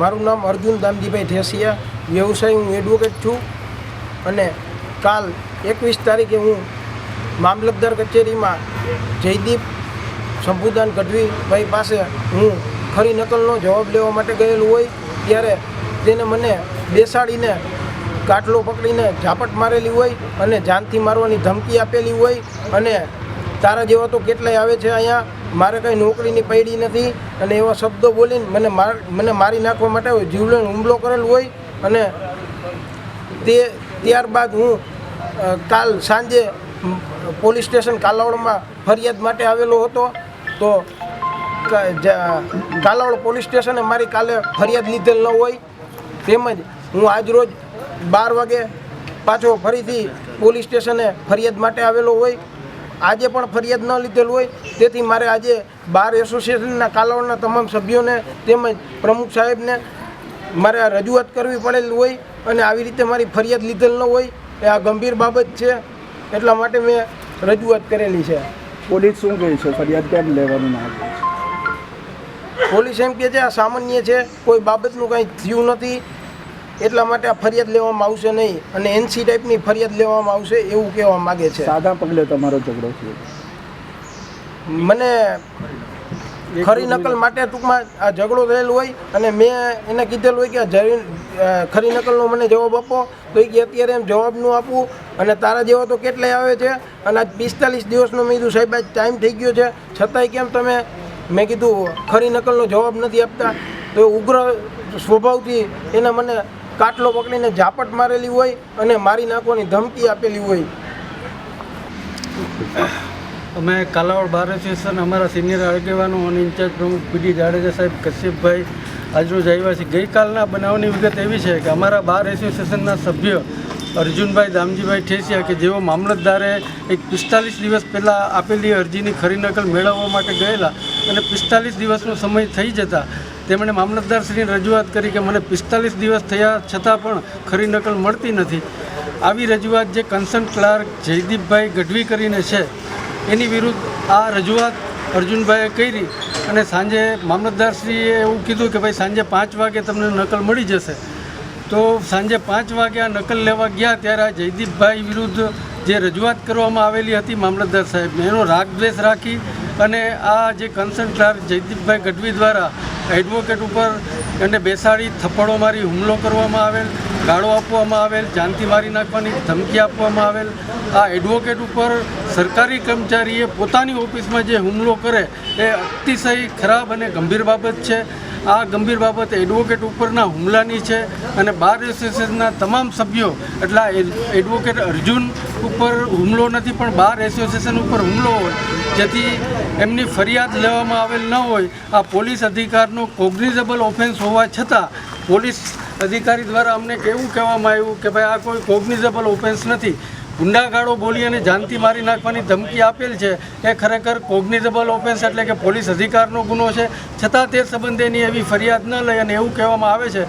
મારું નામ અર્જુન દામજીભાઈ ઠેસિયા, વ્યવસાય હું એડવોકેટ છું અને કાલ એકવીસ તારીખે હું મામલતદાર કચેરીમાં જયદીપ શંભુદાન ગઢવીભાઈ પાસે હું ખરી નકલનો જવાબ લેવા માટે ગયેલું હોય, ત્યારે તેને મને બેસાડીને કાટલો પકડીને ઝાપટ મારેલી હોય અને જાનથી મારવાની ધમકી આપેલી હોય અને તારા જેવા તો કેટલાય આવે છે અહીંયા. મારે કંઈ નોકરીની પૈડી નથી અને એવા શબ્દો બોલીને મને માર, મને મારી નાખવા માટે જીવલેણ હુમલો કરેલ હોય અને તે ત્યારબાદ હું કાલ સાંજે પોલીસ સ્ટેશન કાલાવડમાં ફરિયાદ માટે આવેલો હતો. તો કાલાવડ પોલીસ સ્ટેશને મારી કાલે ફરિયાદ લીધેલ ન હોય. તેમજ હું આજરોજ બાર વાગે પાછો ફરીથી પોલીસ સ્ટેશને ફરિયાદ માટે આવેલો હોય. આજે પણ ફરિયાદ ન લીધેલ હોય તેથી મારે આજે બાર એસોસિએશનના કાલાવડના તમામ સભ્યોને તેમજ પ્રમુખ સાહેબને મારે આ રજૂઆત કરવી પડેલી હોય અને આવી રીતે મારી ફરિયાદ લીધેલ ન હોય એ આ ગંભીર બાબત છે. એટલા માટે મેં રજૂઆત કરેલી છે. પોલીસ શું કહે છે? ફરિયાદ કેમ લેવાનું ના પોલીસ એમ કહે છે આ સામાન્ય છે કોઈ બાબતનું કાંઈ થયું નથી. એટલા માટે આ ફરિયાદ લેવામાં આવશે નહીં અને એનસી ટાઈપની ફરિયાદ લેવામાં આવશે એવું કહેવા માગે છે. સાદા પગલે તમારો ઝઘડો થયો? મને ખરી નકલ માટે ટૂંકમાં આ ઝઘડો થયેલો હોય અને મેં એને કીધેલું હોય કે આ ખરી નકલનો મને જવાબ આપો. તો એ કે અત્યારે એમ જવાબનું આપવું અને તારા જેવા તો કેટલાય આવે છે અને આજ પિસ્તાલીસ દિવસનો મેં કીધું સાહેબ આજ ટાઈમ થઈ ગયો છે. છતાંય કેમ તમે મેં કીધું ખરી નકલનો જવાબ નથી આપતા? તો ઉગ્ર સ્વભાવથી એને મને કાટલો પકડીને ઝાપટ મારેલી હોય અને મારી નાખવાની ધમકી આપેલી હોય. અમે કાલાવડ બાર એસોસિએશન અમારા સિનિયર આગેવાનો અને ઇન્ચાર્જ પ્રમુખ પીડી જાડેજા સાહેબ, કશ્યપભાઈ આજરોજ છે ગઈકાલના બનાવની વિગત એવી છે કે અમારા બાર એસોસિએશનના સભ્ય અર્જુનભાઈ દામજીભાઈ ઠેસિયા કે જેઓ મામલતદારે એક પિસ્તાલીસ દિવસ પહેલાં આપેલી અરજીની ખરી નકલ મેળવવા માટે ગયેલા અને પિસ્તાલીસ દિવસનો સમય થઈ જતા તેમણે મામલતદારશ્રીને રજૂઆત કરી કે મને પિસ્તાલીસ દિવસ થયા છતાં પણ ખરી નકલ મળતી નથી. આવી રજૂઆત જે કન્સર્ન ક્લાર્ક જયદીપભાઈ ગઢવી કરીને છે, એની વિરુદ્ધ આ રજૂઆત અર્જુનભાઈએ કરી અને સાંજે મામલતદારશ્રીએ એવું કીધું કે ભાઈ સાંજે પાંચ વાગે તમને નકલ મળી જશે. તો સાંજે પાંચ વાગે આ નકલ લેવા ગયા ત્યારે આ જયદીપભાઈ વિરુદ્ધ જે રજૂઆત કરવામાં આવેલી હતી મામલતદાર સાહેબને, એનો રાગદ્વેષ રાખી અને આ જે કન્સર્ન ક્લાર્ક જયદીપભાઈ ગઢવી દ્વારા એડવોકેટ ઉપર એને બેસાડી થપ્પડો મારી હુમલો કરવામાં આવેલ. ગાળો આપવામાં આવેલ, જાનથી મારી નાખવાની ધમકી આપવામાં આવેલ. આ એડવોકેટ ઉપર સરકારી કર્મચારીએ પોતાની ઓફિસમાં જે હુમલો કરે એ અતિશય ખરાબ અને ગંભીર બાબત છે. આ ગંભીર બાબત એડવોકેટ ઉપરના હુમલાની છે અને બાર એસોસિએશનના તમામ સભ્યો, એટલે એડ- એડવોકેટ અર્જુન ઉપર હુમલો નથી, પણ બાર એસોસિએશન ઉપર હુમલો હોય, જેથી એમની ફરિયાદ લેવામાં આવેલ ન હોય. આ પોલીસ અધિકારનો કોગ્નિઝેબલ ઓફેન્સ હોવા છતાં પોલીસ અધિકારી દ્વારા અમને કેવું કહેવામાં આવ્યું કે ભાઈ આ કોઈ કોગ્નિઝેબલ ઓફેન્સ નથી. ગુંડાગાળો બોલી અને જાનથી મારી નાખવાની ધમકી આપેલ છે એ ખરેખર કોગ્નિઝેબલ ઓફેન્સ એટલે કે પોલીસ અધિકારનો ગુનો છે. છતાં તે સંબંધેની એવી ફરિયાદ ન લઈ અને એવું કહેવામાં આવે છે.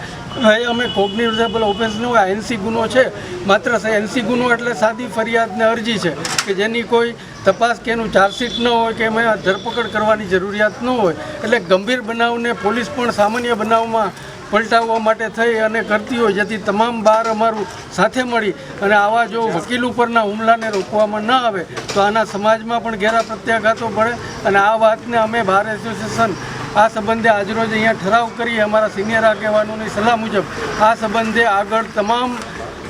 હવે અમે કોગ્નિઝેબલ ઓફેન્સનો હોય એનસી ગુનો છે. માત્ર એનસી ગુનો એટલે સાદી ફરિયાદને અરજી છે કે જેની કોઈ તપાસ કે એનું ચાર્જશીટ ન હોય કે એમાં ધરપકડ કરવાની જરૂરિયાત ન હોય. એટલે ગંભીર બનાવને પોલીસ પણ સામાન્ય બનાવમાં પલટાવવા માટે થઈ અને કરતી હોય જેથી તમામ બાર અમારું સાથે મળી અને આવા જો વકીલ ઉપરના હુમલાને રોકવામાં ન આવે, તો આના સમાજમાં પણ ઘેરા પ્રત્યાઘાતો પડે અને આ વાતને અમે બાર એસોસિએશન આ સંબંધે આજરોજ અહીંયા ઠરાવ કરી અમારા સિનિયર આગેવાનોની સલાહ મુજબ આ સંબંધે આગળ તમામ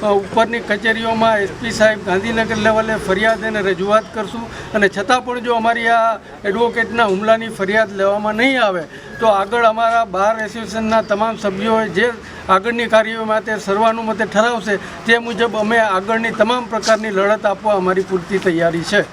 ઉપરની કચેરીઓમાં એસપી સાહેબ ગાંધીનગર લેવલે ફરિયાદ અને રજૂઆત કરશું. અને છતાં પણ જો અમારી આ એડવોકેટના હુમલાની ફરિયાદ લેવામાં નહીં આવે, તો આગળ અમારા બાર એસોસિએશનના તમામ સભ્યોએ જે આગળની કાર્યો માટે સર્વાનુમતે ઠરાવશે, તે મુજબ અમે આગળની તમામ પ્રકારની લડત આપવા અમારી પૂરતી તૈયારી છે.